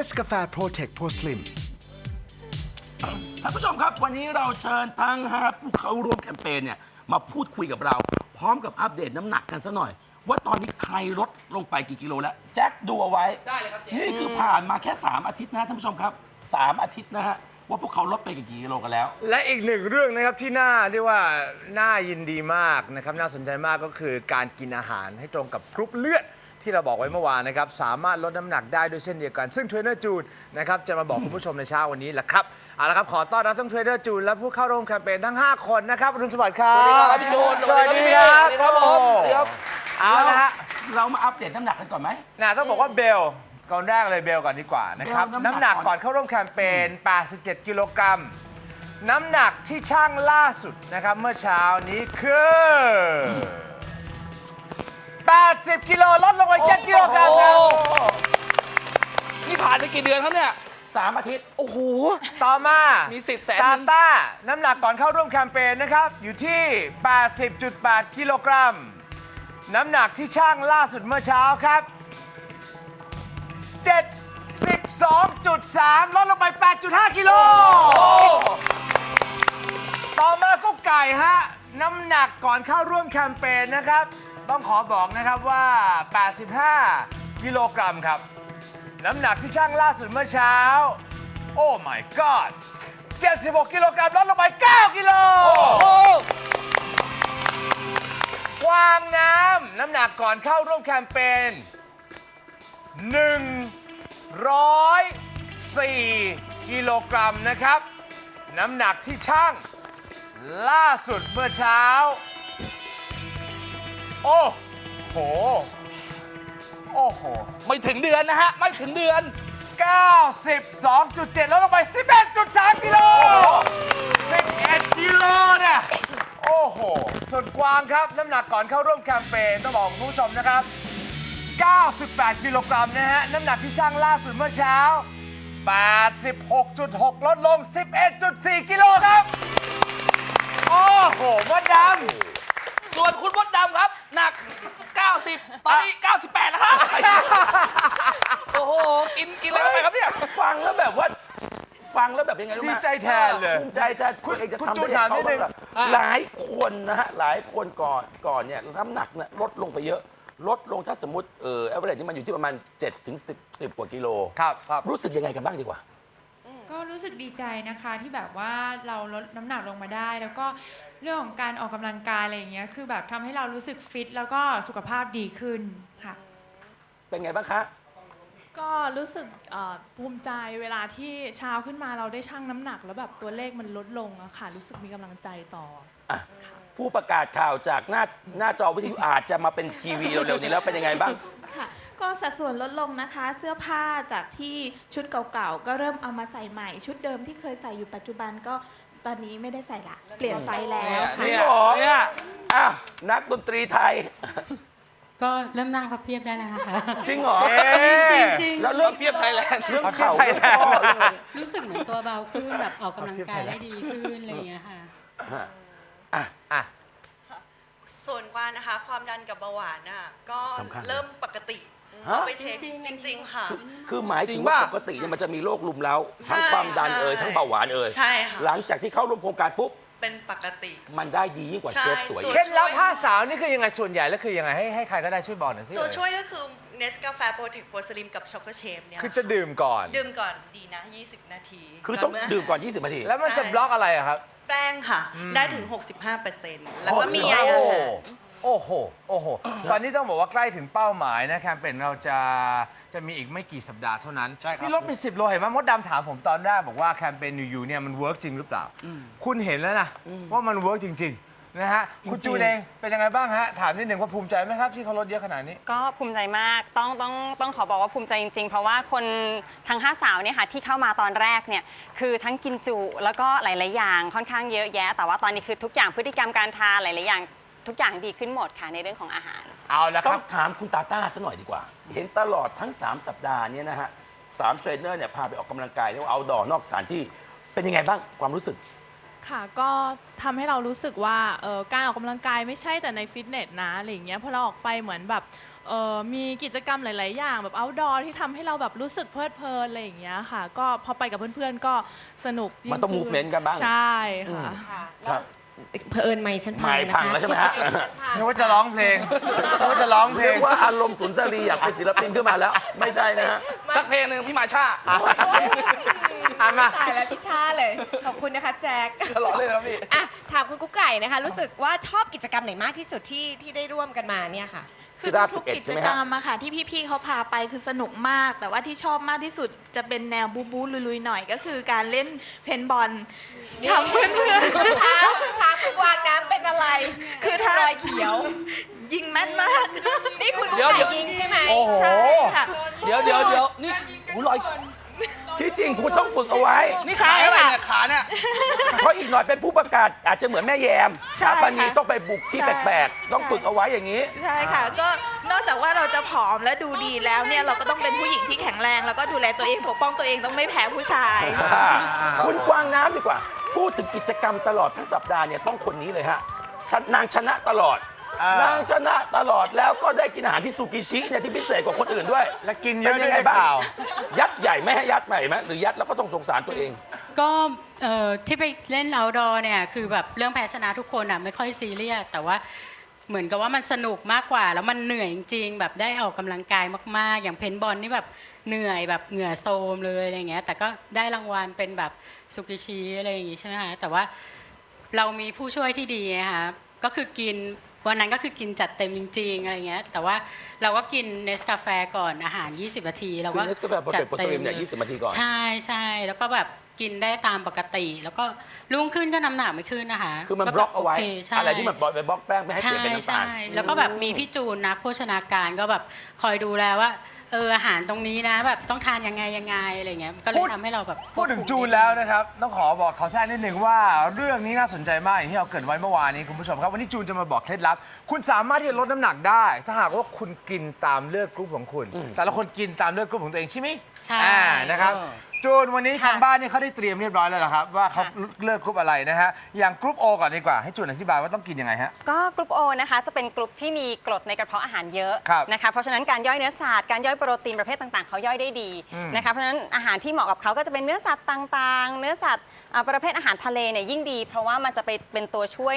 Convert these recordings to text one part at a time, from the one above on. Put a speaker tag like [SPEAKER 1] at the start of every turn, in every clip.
[SPEAKER 1] Nescafe Protect Pro Slim
[SPEAKER 2] ท่านผู้ชมครับวันนี้เราเชิญทั้งห้าผู้เข้าร่วมแคมเปญเนี่ยมาพูดคุยกับเรา พร้อมกับอัปเดตน้ำหนักกันซะหน่อย ว่าตอนนี้ใครลดลงไปกี่กิโลแล้ว แจ็คดูเอาไว้
[SPEAKER 3] ได้เลยครับเจ๊
[SPEAKER 2] นี่คือผ่านมาแค่ 3 อาทิตย์นะท่านผู้ชมครับ 3 อาทิตย์นะฮะว่าพวกเขาลดไปกี่กิโลกันแล้ว
[SPEAKER 4] และอีกหนึ่งเรื่องนะครับที่น่าเรียกว่าน่ายินดีมากนะครับน่าสนใจมากก็คือการกินอาหารให้ตรงกับกรุ๊ปเลือด ที่เราบอกไว้เมื่อวานนะครับ สามารถลดน้ำหนักได้ด้วยเช่นเดียวกัน ซึ่งเทรนเนอร์จูนนะครับจะมาบอกคุณผู้ชมในเช้าวันนี้แหละครับเอาละครับขอต้อนรับทั้งเทรนเนอร์จูนและผู้เข้าร่วมแคมเปญทั้ง 5 คนนะครับอรุณสวัสดิ์ครับ
[SPEAKER 3] สวัสดีครับพี่จูน
[SPEAKER 4] สวัสดีครับ
[SPEAKER 3] สวัสดีครับผมสวัสดีครับ
[SPEAKER 4] เอาละฮะ
[SPEAKER 2] เรามาอัปเดตน้ำหนักกันก่อนไหม
[SPEAKER 4] นะต้องบอกว่าเบลก่อนแรกเลยเบลก่อนดีกว่านะครับ
[SPEAKER 2] เบลน้ำหนัก
[SPEAKER 4] น้ำหนักก่อนเข้าร่วมแคมเปญ 87 กิโลกรัม น้ำหนักที่ช่างล่าสุดนะครับเมื่อเช้านี้คือ 80 กิโลลดลงไป7กิโลกรัมครับ
[SPEAKER 3] โอ้โหนี่ผ่านไปกี่เดือนครับเนี่ย
[SPEAKER 2] 3อาทิตย์
[SPEAKER 3] โอ้โห
[SPEAKER 4] ต่อมา
[SPEAKER 3] มีสิทธิ์แสน
[SPEAKER 4] ตา
[SPEAKER 3] หนึ่ง
[SPEAKER 4] ต้า น้ำหนักก่อนเข้าร่วมแคมเปญนะครับ อยู่ที่ 80.8 กิโลกรัม น้ำหนักที่ช่างล่าสุดเมื่อเช้าครับ 72.3 ลดลงไป 8.5 กิโล ต่อมาก็ไก่ฮะ น้ำหนักก่อนเข้าร่วมแคมเปญนะครับ ต้องขอบอกนะครับว่า 85 กิโลกรัมครับ น้ำหนักที่ช่างล่าสุดเมื่อเช้า โอ้ my god 76 กิโลกรัมลดลงไป 9 กิโล
[SPEAKER 3] โอ้
[SPEAKER 4] กวางน้ำน้ำหนักก่อนเข้าร่วมแคมเปญ104 กิโลกรัมนะครับ น้ำหนักที่ช่าง ล่าสุดเมื่อเช้า โอ้โห โอ้โห
[SPEAKER 3] ไม่ถึงเดือนนะฮะ ไม่ถึงเดือน
[SPEAKER 4] 92.7 แล้วลงไป 11.3 กิโล 11 กิโลเนี่ย โอ้โห ส่วนกวางครับ น้ำหนักก่อนเข้าร่วมแคมเปญต้องบอกคุณผู้ชมนะครับ 98 กิโลกรัมนะฮะ น้ำหนักที่ช่างล่าสุดเมื่อเช้า 86.6 ลดลง 11.4 กิโลครับ โอ้โหมดดำ
[SPEAKER 3] ส่วนคุณมดดำครับ หนัก 90 ตอนนี้ 98 แล้วครับ โอ้โห กินกินอะไรเข้าไปครับเนี่ย
[SPEAKER 2] ฟังแล้วแบบว่า ฟังแล้วแบบยังไงรู้ไหม
[SPEAKER 4] ดีใจแทนเลย
[SPEAKER 2] ภูมิใจแทนคุณเองจะ
[SPEAKER 4] คุณ
[SPEAKER 2] ทำ
[SPEAKER 4] จูน
[SPEAKER 2] ได้
[SPEAKER 4] ถาม
[SPEAKER 2] เขา
[SPEAKER 4] นิดนึง
[SPEAKER 2] บ้างล่ะหลายคนนะฮะ หลายคนก่อนก่อนเนี่ยน้ำหนักเนี่ยลดลงไปเยอะ ลดลงถ้าสมมติเออเอเวอเรนี่มันอยู่ที่ประมาณ7ถึง10 10 กว่ากิโล
[SPEAKER 4] ครับครับ
[SPEAKER 2] รู้สึกยังไงกันบ้างดีกว่า
[SPEAKER 5] ก็รู้สึกดีใจนะคะที่แบบว่าเราลดน้ำหนักลงมาได้ แล้วก็ เรื่องของการออกกำลังกายอะไรอย่างเงี้ยคือแบบทำให้เรารู้สึกฟิตแล้วก็สุขภาพดีขึ้นค่ะ
[SPEAKER 2] เป็นไงบ้างคะ
[SPEAKER 6] ก็รู้สึกเอ่อภูมิใจเวลาที่เช้าขึ้นมาเราได้ชั่งน้ำหนัก แล้วแบบตัวเลขมันลดลงอะค่ะ รู้สึกมีกำลังใจต่อ
[SPEAKER 2] อะผู้ประกาศข่าวจากหน้าหน้าจอวิทยุอาจจะมาเป็นทีวีเร็วๆนี้แล้วเป็นยังไงบ้าง
[SPEAKER 7] ค่ะก็สัดส่วนลดลงนะคะ เสื้อผ้าจากที่ชุดเก่าๆ ก็เริ่มเอามาใส่ใหม่ ชุดเดิมที่เคยใส่อยู่ปัจจุบันก็ ตอนนี้ไม่ได้ใส่ละ เปลี่ยนไซส์แล้วค่ะ
[SPEAKER 3] เนี่ย
[SPEAKER 2] หรอ
[SPEAKER 3] เนี่ย
[SPEAKER 2] อ้าวนักดนตรีไทย
[SPEAKER 8] ก็เริ่มนั่งพับเพียบได้แล้วนะคะ
[SPEAKER 2] จริงเหรอ
[SPEAKER 8] จริงจริง
[SPEAKER 2] แล้วเรื่อง
[SPEAKER 3] เพียบไทยแลนด์
[SPEAKER 2] เรื่องเข่าเรื่องข้อเรื่องอะไร
[SPEAKER 8] ๆรู้สึกเหมือนตัวเบาขึ้นแบบออกกำลังกายได้ดีขึ้นอะไรอย่างเงี้ยค่ะ
[SPEAKER 4] อะ
[SPEAKER 9] ส่วนกวางนะคะ ความดันกับเบาหวานน่ะก็
[SPEAKER 2] สำคัญ
[SPEAKER 9] เริ่มปกติ
[SPEAKER 2] ฮะ
[SPEAKER 9] ก็ไปเช็ค
[SPEAKER 8] จริงๆ
[SPEAKER 9] จริง ๆ ค่ะ
[SPEAKER 2] คือหมาย
[SPEAKER 3] จ
[SPEAKER 2] ถึ
[SPEAKER 3] ริ
[SPEAKER 2] ง
[SPEAKER 3] ง
[SPEAKER 2] ว่า
[SPEAKER 3] ป่ะ
[SPEAKER 2] ปกติเนี่ยมันจะมีโรคลุมเล้า
[SPEAKER 9] ใช่
[SPEAKER 2] ทั้งความดันเอ่ย
[SPEAKER 9] ใช่
[SPEAKER 2] ทั้งเบาหวานเอ่ย
[SPEAKER 9] ใช่ค่ะ
[SPEAKER 2] หลังจากที่เข้าร่วมโครงการปุ๊บ
[SPEAKER 9] เป็นปกติ
[SPEAKER 2] มันได้ดียิ่งกว่า
[SPEAKER 9] ใช่
[SPEAKER 2] เชฟสวย
[SPEAKER 9] ตัว
[SPEAKER 4] เคล็ดลับห้าสาวนี่คือยังไงส่วนใหญ่แล้วคือยังไงให้ให้ใครก็ได้ช่วยบอกหน่อยสิ
[SPEAKER 9] ตัว
[SPEAKER 4] เอ่ย
[SPEAKER 9] ช่วยก็คือเนสกาแฟโปรเทคโพสลิมกับช็อกโกเชฟเนี่ย
[SPEAKER 4] คือจะดื่มก่อน
[SPEAKER 9] ดื่มก่อนดีนะ 20 นาที
[SPEAKER 2] คือต้อง
[SPEAKER 9] เมื่
[SPEAKER 2] ดื่มก่อน 20นาที
[SPEAKER 4] แล้วมันจะบล็อกอะไรอะครับ
[SPEAKER 9] แป้งค่ะ ได้ถึง 65%แล้วก็มีใย
[SPEAKER 4] โอ้
[SPEAKER 9] อา
[SPEAKER 4] โห
[SPEAKER 9] หาร
[SPEAKER 4] โอ้โห โอ้โห ตอนนี้ต้องบอกว่าใกล้ถึงเป้าหมายนะแคมเปญเราจะจะมีอีกไม่กี่สัปดาห์เท่านั้น
[SPEAKER 3] ใช่ครับ
[SPEAKER 4] ที่ลดไป10โลเห็นไหมมดดำถามผมตอนแรกบอกว่าแคมเปญอยู่ๆเนี่ยมันเวิร์กจริงหรือเปล่า คุณเห็นแล้วนะว่ามันเวิร์กจริง ๆ นะฮะคุณจูนเองเป็นยังไงบ้างฮะถามนิดหนึ่งว่าภูมิใจไหมครับที่เขาลดเยอะขนาดนี้
[SPEAKER 10] ก็ภูมิใจมากต้องต้องต้องขอบอกว่าภูมิใจจริง ๆ เพราะว่าคนทั้งห้าสาวเนี่ยค่ะที่เข้ามาตอนแรกเนี่ยคือทั้งกินจุแล้วก็หลาย ๆ อย่างค่อนข้างเยอะแยะ แต่ว่าตอนนี้คือทุกอย่างพฤติกรรมการทานหลาย ๆ อย่าง ทุกอย่างดีขึ้นหมดค่ะในเรื่องของอาหาร
[SPEAKER 4] เอาละค
[SPEAKER 2] ต้อ
[SPEAKER 4] รับ
[SPEAKER 2] งถามคุณตาต้าซะหน่อยดีกว่า เห็นตลอดทั้ง 3 สัปดาห์เนี่ยนะฮะสามเทรนเนอร์เนี่ยพาไปออกกำลังกายเรียกว่าเอาดอนอกสถานที่ เป็นยังไงบ้างความรู้สึก
[SPEAKER 6] ค่ะก็ทำให้เรารู้สึกว่าเอ่อการออกกำลังกายไม่ใช่แต่ในฟิตเนสนะอะไรอย่างเงี้ยพอเราออกไปเหมือนแบบเเอ่อมีกิจกรรมหลาย ๆ อย่างแบบ outdoor ที่ทำให้เราแบบรู้สึกเพลิดเพลินอะไรอย่างเงี้ยค่ะ ก็พอไปกับเพื่อน ๆ ก็สนุกยิ่
[SPEAKER 2] มันต้อง
[SPEAKER 6] ขึ้
[SPEAKER 2] movement กันบ้าง
[SPEAKER 6] ใช่ค่ะ
[SPEAKER 2] ครับ
[SPEAKER 11] เผอิญไม่ฉัน
[SPEAKER 2] ไม่
[SPEAKER 11] พังนะ
[SPEAKER 2] พัง
[SPEAKER 11] คะ
[SPEAKER 2] แล้วใช่ไหมฮะ
[SPEAKER 4] นึกว่าจะร้องเพลงนึกว่าจะร้องเพล
[SPEAKER 2] เรีย
[SPEAKER 4] ง
[SPEAKER 2] กว่าอารมณ์สุนทรีอยากเป็นศิลปินขึ้นมาแล้ว ไม่ใช่นะฮะ
[SPEAKER 3] สักเพลงหนึ่งพี่มาชา
[SPEAKER 4] อะมา
[SPEAKER 11] ตายแล้วพี่ชาเลย ขอบคุณนะคะแจ็ค
[SPEAKER 3] ตลอดเลยนะครับพี่
[SPEAKER 11] อะถามคุณกุ๊กไก่นะคะ รู้สึกว่าชอบกิจกรรมไหนมากที่สุดที่ที่ได้ร่วมกันมาเนี่ยค่ะ
[SPEAKER 7] คือ
[SPEAKER 2] ที่ราช
[SPEAKER 7] ทุก
[SPEAKER 2] 11
[SPEAKER 7] กิ
[SPEAKER 2] ใช่
[SPEAKER 7] จ
[SPEAKER 2] ไหม
[SPEAKER 7] ก
[SPEAKER 2] ฮะ
[SPEAKER 7] รรมอะค่ะ ที่พี่ๆเขาพาไปคือสนุกมาก แต่ว่าที่ชอบมากที่สุดจะเป็นแนวบูบูลุยๆหน่อยก็คือการเล่นเพนบอล ทำเพื่อน
[SPEAKER 11] เท้าเท้าคุณวางน้ำเป็นอะไร
[SPEAKER 7] คือถ้า ร
[SPEAKER 11] อยเขียว
[SPEAKER 7] ๆยิงแม่นมาก
[SPEAKER 11] นี่คุณกุ๊ก
[SPEAKER 3] เดี๋ยว
[SPEAKER 11] ไก่
[SPEAKER 3] เดี๋ยว
[SPEAKER 11] ยิงใช่ไหม
[SPEAKER 4] โอ้โห
[SPEAKER 7] ใช่ค่ะ
[SPEAKER 3] เดี๋ยวเดี๋ยวเดี๋ยวนี่หูลอย
[SPEAKER 2] ที่จริงคุณต้องฝึกเอาไว้
[SPEAKER 3] นี่ขาอะไรเนี่ยขาเนี่ย
[SPEAKER 2] เพราะอีกหน่อยเป็นผู้ประกาศอาจจะเหมือนแม่แยม
[SPEAKER 7] ใช่
[SPEAKER 2] สถาปนี
[SPEAKER 7] ค่ะ
[SPEAKER 2] ต้องไปบุกที่
[SPEAKER 7] ใช่
[SPEAKER 2] แปลกๆ ต้อง
[SPEAKER 7] ใช่
[SPEAKER 2] ฝึกเอาไว้อย่างนี้
[SPEAKER 7] ใช่ค่ะ ก็นอกจากว่าเราจะผอมและดูดีแล้วเนี่ยเราก็ต้องเป็นผู้หญิงที่แข็งแรง แล้วก็ดูแลตัวเองปกป้องตัวเองต้องไม่แพ้ผู้ชาย
[SPEAKER 2] คุณกวางน้ำดีกว่า พูดถึงกิจกรรมตลอดทั้งสัปดาห์เนี่ยต้องคนนี้เลยฮะชนางชนะตลอด
[SPEAKER 4] อ่าน
[SPEAKER 2] นางชนะตลอดแล้วก็ได้กินอาหารที่ซูกิชิเนี่ยที่พิเศษกว่าคนอื่นด้วย
[SPEAKER 4] และกินเยอะ
[SPEAKER 2] ป็
[SPEAKER 4] ด้วย
[SPEAKER 2] งไง
[SPEAKER 4] ได้
[SPEAKER 2] บ้าง
[SPEAKER 4] ข่าว
[SPEAKER 2] ยัดใหญ่ไม่ให้ยัดใหม่ไหมหรือยัดแล้วก็ต้องสงสารตัวเอง
[SPEAKER 8] ก็เอ่อที่ไปเล่น outdoor เนี่ย คือแบบเรื่องแพ้ชนะทุกคนอะ ไม่ค่อยซีเรียสแต่ว่า เหมือนกับว่ามันสนุกมากกว่า แล้วมันเหนื่อยจริงๆแบบได้ออกกำลังกายมาก ๆ อย่างเพนบอลนี่แบบเหนื่อยแบบเหงื่อโซมเลยอะไรเงี้ย แต่ก็ได้รางวัลเป็นแบบสุกิชิอะไรอย่างงี้ใช่ไหมคะแต่ว่าเรามีผู้ช่วยที่ดีนะคะก็คือกินวันนั้นก็คือกินจัดเต็มจริงๆอะไรเงี้ย แต่ว่าเราก็กินเนสกาแฟก่อนอาหาร 20 นาทีเราก็
[SPEAKER 2] คือ Nescafe Project Proslim เนี่ย
[SPEAKER 8] ล
[SPEAKER 2] 20 นาทีก่อน
[SPEAKER 8] ใช่ใช่แล้วก็แบบ กินได้ตามปกติ แล้วก็รุ่งขึ้นก็น้ำหนักไม่ขึ้นนะคะ
[SPEAKER 2] คือมัน
[SPEAKER 8] ก็
[SPEAKER 2] บล็อกเอาไว้
[SPEAKER 8] โคใช่
[SPEAKER 2] อะไรที่มันบล็อกไปบล็อกแป้งไม่ให้เปลี่ยนเป็นน้ำตา
[SPEAKER 8] ใช่
[SPEAKER 2] ล
[SPEAKER 8] ใช่แล้วก็แบบมีพี่จูนนักโภชนาการก็แบบคอยดูแลว่าเอออาหารตรงนี้นะ แบบต้องทานยังไงยังไงอะไรเงี้ยก็เล
[SPEAKER 4] พู
[SPEAKER 8] ย
[SPEAKER 4] ด
[SPEAKER 8] ทำให้เราแบบ
[SPEAKER 4] พูดถึง
[SPEAKER 8] ควบคุม
[SPEAKER 4] จูน
[SPEAKER 8] ไแล้
[SPEAKER 4] วนะครับ ต้องขอบอกขอแทรกนิดหนึ่งว่าเรื่องนี้น่าสนใจมากอย่างที่เราเกริดไว้เมื่อวานนี้คุณผู้ชมครับ วันนี้จูนจะมาบอกเคล็ดลับ คุณสามารถที่จะลดน้ำหนักได้ ถ้าหากว่าคุณกินตามเลือดกรุ๊ปของคุณ แต่ละคนกินตามเลือดกรุ๊ปของตัวเองใช่ไหม
[SPEAKER 8] ใช่
[SPEAKER 4] อ่านะครับ
[SPEAKER 3] เออ
[SPEAKER 4] จูนวันนี้ทางบ้านเนี่ยเขาได้เตรียมเรียบร้อยแล้วเหรอครับ ว่าเขาเลือกกรุ๊ปอะไรนะฮะ อย่างกรุ๊ปโอก่อนดีกว่า ให้จูนอธิบายว่าต้องกินยังไงฮะ
[SPEAKER 10] ก็กลุ่มโอนะคะ จะเป็นกลุ่มที่มีกรดในกระเพาะอาหารเยอะ
[SPEAKER 4] ครับ
[SPEAKER 10] นะคะ เพราะฉะนั้นการย่อยเนื้อสัตว์การย่อยโปรตีนประเภทต่างๆ เขาย่อยได้ดีนะคะ เพราะฉะนั้นอาหารที่เหมาะกับเขาก็จะเป็นเนื้อสัตว์ต่างๆ เนื้อสัตว์อ่าประเภทอาหารทะเลเนี่ยยิ่งดี เพราะว่ามันจะไปเป็นตัวช่วย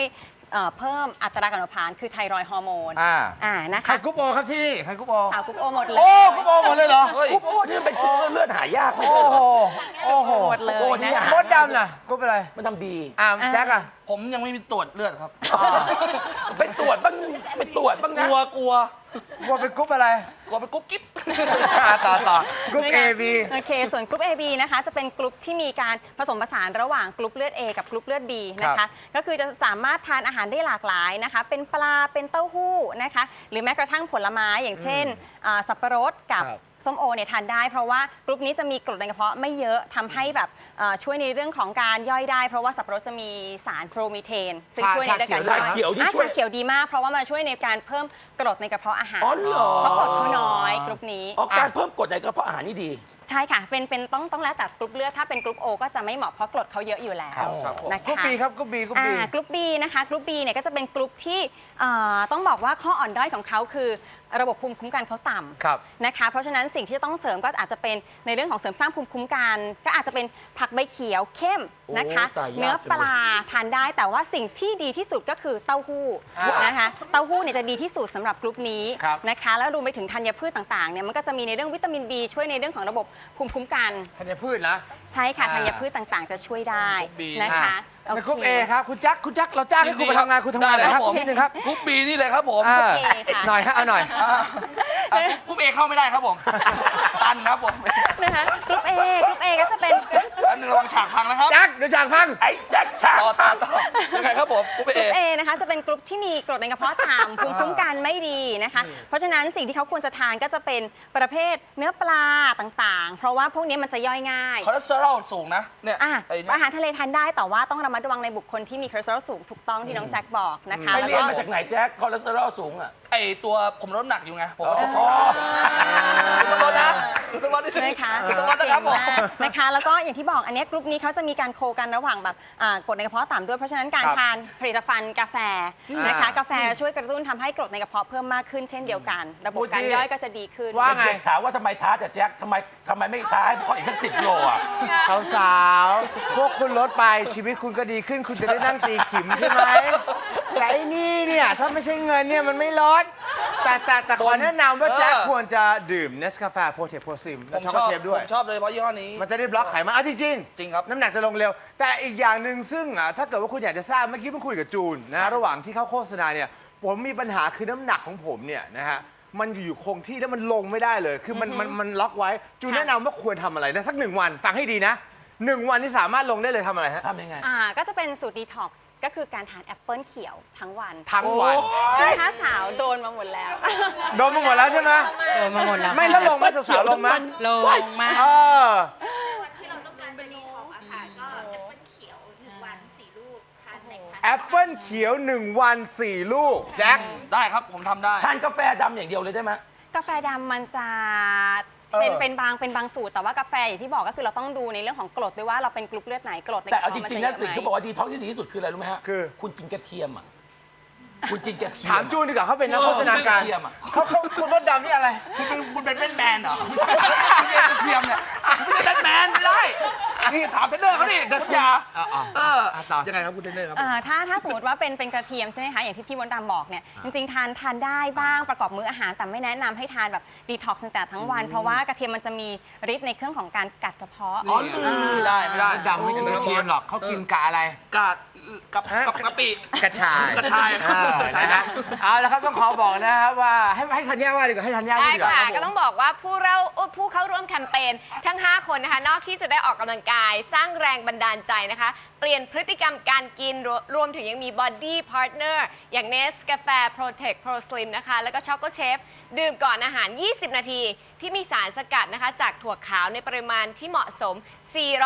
[SPEAKER 10] เอ่อเพิ่มอัตราการเผาผลาญคือไทรอยด์ฮอร์โมน
[SPEAKER 4] อ่า
[SPEAKER 10] อ่านะ
[SPEAKER 4] ใคร
[SPEAKER 10] คะ
[SPEAKER 4] กรุ๊ปโอครับที่นี่ใครกรุ๊ปโอ
[SPEAKER 10] สาวกลุ่มโอหมดเล
[SPEAKER 4] โอ้
[SPEAKER 10] ย
[SPEAKER 4] กรุ๊ปโอหมดเลยเหรอ
[SPEAKER 3] เฮ้ย
[SPEAKER 2] กรุ๊ปโอนี่มันเป็นกรุ๊ปเลือดหายากไม่
[SPEAKER 4] โอ้
[SPEAKER 2] ใช่เหร
[SPEAKER 4] โห
[SPEAKER 2] อ
[SPEAKER 4] โอ้โห
[SPEAKER 10] หมดเลย
[SPEAKER 2] โอ้นี่
[SPEAKER 10] นะคะ
[SPEAKER 4] มดดำน่ะกรุ๊ปอะไร
[SPEAKER 2] มันทำบี
[SPEAKER 4] อ่าแจ็คอะ
[SPEAKER 3] ผมยังไม่มีตรวจเลือดครับ
[SPEAKER 2] ไปตรวจบ้างไปตรวจบ้าง
[SPEAKER 3] ก
[SPEAKER 2] นะ
[SPEAKER 3] ลัวกลัว
[SPEAKER 4] กลัวเป็นกรุ๊ปอะไร
[SPEAKER 3] กลัวเป็นกุ๊บกิ๊บ
[SPEAKER 4] อะต่อต่อกรุ๊ป A B
[SPEAKER 10] โอเค ส่วนกรุ๊ป AB นะคะ จะเป็นกรุ๊ปที่มีการผสมผสานระหว่างกรุ๊ปเลือด A กับกรุ๊ปเลือด B นะ
[SPEAKER 4] ครั
[SPEAKER 10] คะ
[SPEAKER 4] บ
[SPEAKER 10] ก็คือจะสามารถทานอาหารได้หลากหลายนะคะ เป็นปลา เป็นเต้าหู้นะคะ หรือแม้กระทั่งผลไม้อย่างเช่นอ่าสับปะรดกับ
[SPEAKER 4] ครับ
[SPEAKER 10] ส้มโอเนี่ยทานได้ เพราะว่ากรุ๊ปนี้จะมีกรดในกระเพาะไม่เยอะทำให้แบบเอ่อช่วยในเรื่องของการย่อยได้ เพราะว่าสับปะรดจะมีสารโปรมีเทน ซึ่งช่วยในเรื่องการย่อย
[SPEAKER 2] ชาเขียวที่
[SPEAKER 10] อะ
[SPEAKER 2] ช่วย
[SPEAKER 10] ชาเขียวดีมากเพราะว่ามาช่วยในการเพิ่มกรดในกระเพาะอาหาร
[SPEAKER 2] อ๋อเหรอ
[SPEAKER 10] เพราะกรดเขาน้อยกรุ๊ปนี้
[SPEAKER 2] อ๋อการเพิ่มกรดในกระเพาะอาหารนี่ดี
[SPEAKER 10] ใช่ค่ะ เป็น เป็น ต้อง ต้องแล้วแต่กรุ๊ปเลือด ถ้าเป็นกรุ๊ปโอก็จะไม่เหมาะเพราะกรดเขาเยอะอยู่แล้ว
[SPEAKER 3] ครับผม
[SPEAKER 10] นะคะ
[SPEAKER 4] กรุ๊ป B ครับกรุ๊ป B กรุ๊ป
[SPEAKER 10] อ่า
[SPEAKER 4] B
[SPEAKER 10] กรุ๊ป B นะคะ กรุ๊ป B เนี่ยก็จะเป็นกรุ๊ปที่เอ่อต้องบอกว่าข้ออ่อนด้อยของเขาคือ ระบบภูมิคุ้มกันเขาต่ำ
[SPEAKER 4] ครับ
[SPEAKER 10] นะคะเพราะฉะนั้นสิ่งที่จะต้องเสริมก็อาจจะเป็นในเรื่องของเสริมสร้างภูมิคุ้มกัน ก็อาจจะเป็นผักใบเขียวเข้มนะคะ
[SPEAKER 2] โอ้ตายยาก
[SPEAKER 10] เนื้อปลาทานได้แต่ว่าสิ่งที่ดีที่สุดก็คือเต้าหู้นะคะเต้าหู้เนี่ยจะดีที่สุดสำหรับกรุ๊ปนี้
[SPEAKER 4] ครับ
[SPEAKER 10] นะคะ แล้วรวมไปถึงธัญพืชต่างๆเนี่ยมันก็จะมีในเรื่องวิตามิน B ช่วยในเรื่องของระบบภูมิคุ้มกัน
[SPEAKER 4] ธัญพืชนะ
[SPEAKER 10] ใช่ค่ะ
[SPEAKER 4] อ่า
[SPEAKER 10] ธัญพืชต่างๆ จะช่วยได้
[SPEAKER 3] กรุ๊ป B
[SPEAKER 10] นะคะ
[SPEAKER 4] ในกรุ๊ป
[SPEAKER 10] โอ
[SPEAKER 4] A
[SPEAKER 10] เค
[SPEAKER 4] ครับคุณแจ็คคุณแจ็คเราจ้างให้คุณมาทำงานคุณทำงานหน่อยครับ
[SPEAKER 3] ผม
[SPEAKER 4] นิดนึงครับ
[SPEAKER 3] กรุ๊ปบีนี่เลยครับผม
[SPEAKER 4] อ่า
[SPEAKER 10] โอเคค่ะ
[SPEAKER 4] หน่อยฮะเอาหน่อย
[SPEAKER 3] อ่าอะกรุ๊ปเอเข้าไม่ได้ครับผม ตันครับผม
[SPEAKER 10] นะคะกรุ๊ป A กรุ๊ป A ก็จะเป็น
[SPEAKER 3] แล้วนึงระวังฉากพังนะครับ
[SPEAKER 4] แจ็คเดี๋ยวจากฟัง
[SPEAKER 2] ไอ้แจ็คชา
[SPEAKER 3] ต่อต่อต่อยังไงครับผมกรุ๊ป
[SPEAKER 10] ก
[SPEAKER 3] เอ
[SPEAKER 10] รุ๊ป A นะคะจะเป็นกรุ๊ปที่มีกรดในกระเพาะต่ำภูมิคุ้มกันไม่ดีนะคะ เพราะฉะนั้นสิ่งที่เขาควรจะทานก็จะเป็นประเภทเนื้อปลาต่างๆ เพราะว่าพวกนี้มันจะย่อยง่าย
[SPEAKER 3] คอเลสเตอรอลสูงนะ เนี่ย
[SPEAKER 10] อะ
[SPEAKER 3] ไอ้เนี่ย
[SPEAKER 10] อาหารทะเลทานได้แต่ว่าต้องระมัดระวังในบุคคลที่มีคอเลสเตอรอลสูงถูกต้องที่น้องแจ็คบอกนะคะ
[SPEAKER 2] ไป
[SPEAKER 10] แล้ว
[SPEAKER 2] เรียน
[SPEAKER 10] ก็
[SPEAKER 2] มาจากไหนแจ็คคอเลสเตอรอลสูงอะ
[SPEAKER 3] ไอตัวผมลดน้ำหนักอยู่ไงผมก็ต้อง
[SPEAKER 2] อ๋อ
[SPEAKER 3] คุณต้องลดนะ คุณต้องลดนิดนึง
[SPEAKER 10] นะคะ
[SPEAKER 3] คุณตะวันนะครับผม
[SPEAKER 10] เก่งมากนะคะ แล้วก็อย่างที่บอกอันเนี้ยกลุ่มนี้เขาจะมีการโคกันระหว่างแบบอ่ากรดในกระเพาะต่ำด้วยเพราะฉะนั้นการ
[SPEAKER 4] ครับ
[SPEAKER 10] ทานผลิตภัณฑ์กาแฟนะคะ
[SPEAKER 4] อ่ากา
[SPEAKER 10] แฟช่วยกระตุ้นทำให้กรดในกระเพาะเพิ่มมากขึ้นเช่นเดียวกัน ระบบการย่อยก็จะดีขึ้น
[SPEAKER 4] ว่าไง
[SPEAKER 2] เด็กๆถามว่าทำไมท้าแต่แจ็คทำไมทำไมไม่ท้าให้พวกเขาอีกสักสิบโลอะ
[SPEAKER 4] สาวๆพวกคุณลดไปชีวิตคุณก็ดีขึ้น คุณจะได้นั่งตีขิมใช่ไหมแต่ไอ้นี่เนี่ย ถ้าไม่ใช่เงินเนี่ยมันไม่ลด แต่แต่แต่ขอแนะนำว่า
[SPEAKER 3] เออ
[SPEAKER 4] แจ็คควรจะดื่มเนสกาแฟโปรเทโปรซิม
[SPEAKER 3] ผ
[SPEAKER 4] และ
[SPEAKER 3] ม
[SPEAKER 4] ช็อก
[SPEAKER 3] ช
[SPEAKER 4] โก
[SPEAKER 3] อบ
[SPEAKER 4] เชฟด้วย
[SPEAKER 3] ผมชอบเลยเพราะยี่ห้อนี้
[SPEAKER 4] มันจะได้บล็อกไขมันอะจริง
[SPEAKER 3] จริงครับ
[SPEAKER 4] น้ำหนักจะลงเร็ว แต่อีกอย่างหนึ่งซึ่งอะถ้าเกิดว่าคุณอยากจะทราบเมื่อกี้เพิ่งคุยกับจูนนะระหว่างที่เข้าโฆษณาเนี่ยผมมีปัญหาคือน้ำหนักของผมเนี่ยนะฮะมันอยู่คงที่แล้วมันลงไม่ได้เลย คือมันมันมันล็อกไว้ จูนแนะนำว่าควรทำอะไรนะสักหนึ่งวันฟังให้ดีนะหนึ่งวันที่สามารถลงได้เลยทำอะไรฮะ
[SPEAKER 2] ทำยังไง
[SPEAKER 10] อ่าก็จะเป็นสูตรดีท็อกซ์ ก็คือการทานแอปเปิลเขียวทั้งวัน
[SPEAKER 4] ทั้งวัน
[SPEAKER 10] ซึ่งถ้าสาวโดนมาหมดแล้ว
[SPEAKER 4] โดนมาหมดแล้วใช่ไหม
[SPEAKER 8] โดนมาหมดแล้ว
[SPEAKER 4] ไม่แล้วลงไหมสาวๆลงไหม
[SPEAKER 8] ลงมาก
[SPEAKER 4] เออ
[SPEAKER 7] ที่เราต้องการจะรีทอกอะค่ะก็แอปเปิ้ลเขียวหนึ่งวันสี่ลูกทานในทาน
[SPEAKER 4] แอปเปิลเขียว1วัน4ลูกแจ็ค
[SPEAKER 3] ได้ครับผมทำได้
[SPEAKER 2] ทานกาแฟดำอย่างเดียวเลยได้ไหม
[SPEAKER 10] กาแฟดำมันจะ
[SPEAKER 4] เออ
[SPEAKER 10] เป็นเป็นบางเป็นบางสูตรแต่ว่ากาแฟอย่างที่บอกก็คือเราต้องดูในเรื่องของกรดด้วยว่าเราเป็นกรุ๊ปเลือดไหนกรดใน
[SPEAKER 2] แต่เอา
[SPEAKER 10] ก
[SPEAKER 2] จ
[SPEAKER 10] ระเพาะ
[SPEAKER 2] ริงๆนะ
[SPEAKER 10] มั
[SPEAKER 2] สิ่ง
[SPEAKER 10] จะ
[SPEAKER 2] ที่
[SPEAKER 10] เย
[SPEAKER 2] บอก
[SPEAKER 10] อะไหม
[SPEAKER 2] ว่าดีท็อกซ์ที่ดีที่สุดคืออะไรรู้ไหมฮะ
[SPEAKER 4] คือ
[SPEAKER 2] คุณกินกระเทียมอะคุณกินกระเทียม
[SPEAKER 4] ถามจูนดีกว่าเขาเป็นนักโฆษณาการ
[SPEAKER 2] เทียมอะ
[SPEAKER 4] เขาเขาคุณมดดำนี่อะไร
[SPEAKER 3] คุณเป็นคุณเป็นแบทแมนเหรอคุณเป็นกระเทียมเนี่ยคุณไม่ใช่แบทแมนไม่ได้ นี่ถามเทรนเนอร์เขาดิคุณอยา
[SPEAKER 4] อะอะ
[SPEAKER 3] เออ
[SPEAKER 4] อะต่อ
[SPEAKER 3] ยังไงครับคุณเทรนเนอร์ครับ
[SPEAKER 10] อ่าถ้าถ้าสมมติว่าเป็นเป็นกระเทียมใช่ไหมคะอย่างที่พี่มดดำบอกเนี่ยจริงๆทานทานได้บ้างประกอบมื้ออาหารแต่ไม่แนะนำให้ทานแบบดีท็อกซ์ตั้งแต่ทั้งวัน เพราะว่ากระเทียมมันจะมีฤทธิ์ในเครื่องของการกัดกระเพาะ
[SPEAKER 2] อ๋อลืม
[SPEAKER 3] ไม่ได้ไม่ได้
[SPEAKER 4] มดดำไม่กินกระเทียมหรอกเขากินกะอะไร
[SPEAKER 3] กาด กับกับกะปิ
[SPEAKER 4] กระชาย
[SPEAKER 3] กระชาย
[SPEAKER 4] เออ
[SPEAKER 3] ใช่
[SPEAKER 4] นะ
[SPEAKER 3] ครั
[SPEAKER 4] ฮะ
[SPEAKER 3] บ
[SPEAKER 4] เอาละครับต้องขอบอกนะครับว่าให้ให้ธัญญาว่าดีกว่าให้ธัญญา
[SPEAKER 11] ได้
[SPEAKER 4] ดีกว่า
[SPEAKER 11] ค่ะ ก็ต้องบอกว่าผู้เราเอ่อผู้เข้าร่วมแคมเปญทั้ง 5 คนนะคะ นอกที่จะได้ออกกำลังกาย สร้างแรงบันดาลใจนะคะ เปลี่ยนพฤติกรรมการกินรวรวมถึงยังมี Body Partner อย่างเนสกาแฟ Protect Pro Slim นะคะ แล้วก็ช็อกโกเชฟ ดื่มก่อนอาหาร 20 นาที ที่มีสารสกัดนะคะ จากถั่วขาวในปริมาณที่เหมาะสม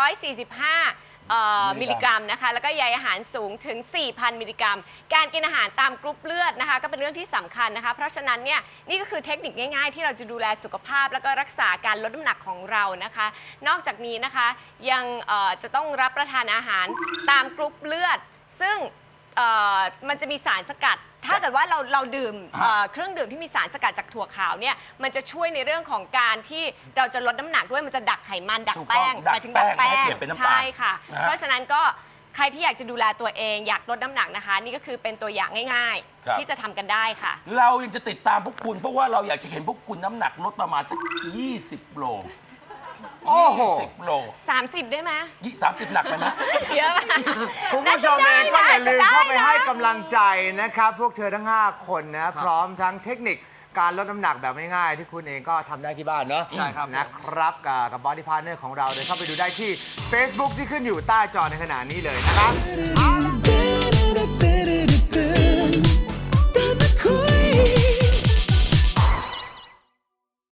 [SPEAKER 11] 445 เอ่อมิลลิกรัมนะคะ แล้วก็ใยอาหารสูงถึง 4,000 มิลลิกรัม การกินอาหารตามกรุ๊ปเลือดนะคะ ก็เป็นเรื่องที่สำคัญนะคะ เพราะฉะนั้นเนี่ยนี่ก็คือเทคนิคง่ายๆ ที่เราจะดูแลสุขภาพ แล้วก็รักษาการลดน้ำหนักของเรานะคะ นอกจากนี้นะคะยังเอ่อจะต้องรับประทานอาหารตามกรุ๊ปเลือด ซึ่งเอ่อมันจะมีสารสกัด ถ้าเกิดว่าเราเราดื่มเอ่อเครื่องดื่มที่มีสารสกัดจากถั่วขาวเนี่ยมันจะช่วยในเรื่องของการที่เราจะลดน้ำหนักด้วยมันจะดักไขมันดัก
[SPEAKER 2] ถูกต้อง
[SPEAKER 11] แป้ง
[SPEAKER 2] ดัก
[SPEAKER 11] หมายถึงดัก
[SPEAKER 2] แป้
[SPEAKER 11] แป้
[SPEAKER 2] ง
[SPEAKER 11] ง
[SPEAKER 2] ให้เปลี่ยนเป็นน้ำตาล
[SPEAKER 11] ใช่ค่ะ
[SPEAKER 2] นะฮะ
[SPEAKER 11] เพราะฉะนั้นก็ใครที่อยากจะดูแลตัวเองอยากลดน้ำหนักนะคะ นี่ก็คือเป็นตัวอย่างง่าย
[SPEAKER 2] ครับ
[SPEAKER 11] ๆ ที่จะทำกันได้ค่ะ
[SPEAKER 2] เรายังจะติดตามพวกคุณ เพราะว่าเราอยากจะเห็นพวกคุณน้ำหนักลดประมาณสัก 20 โล
[SPEAKER 4] โอ้โห
[SPEAKER 2] 20โล
[SPEAKER 11] 30 ได้ไหม
[SPEAKER 2] ยี่สามสิบหนักไปไหม
[SPEAKER 11] เยอะไหม
[SPEAKER 4] คุณผู้ชมเองก็อย่าลืม
[SPEAKER 11] น่จะ
[SPEAKER 4] เข้าไป
[SPEAKER 11] ด้นะ
[SPEAKER 4] ให้กำลังใจนะครับ พวกเธอทั้ง 5 คนนะ พร้อมทั้งเทคนิคการลดน้ำหนักแบบง่ายๆ ที่คุณเองก็ทำได้ที่บ้านเนาะ
[SPEAKER 3] ใช่ครับ
[SPEAKER 4] นะครับ กับกับบอดี้พาร์เนอร์ของเราเดี๋ยวเข้าไปดูได้ที่ Facebook ที่ขึ้นอยู่ใต้จอในขณะนี้เลยนะครับเอาละ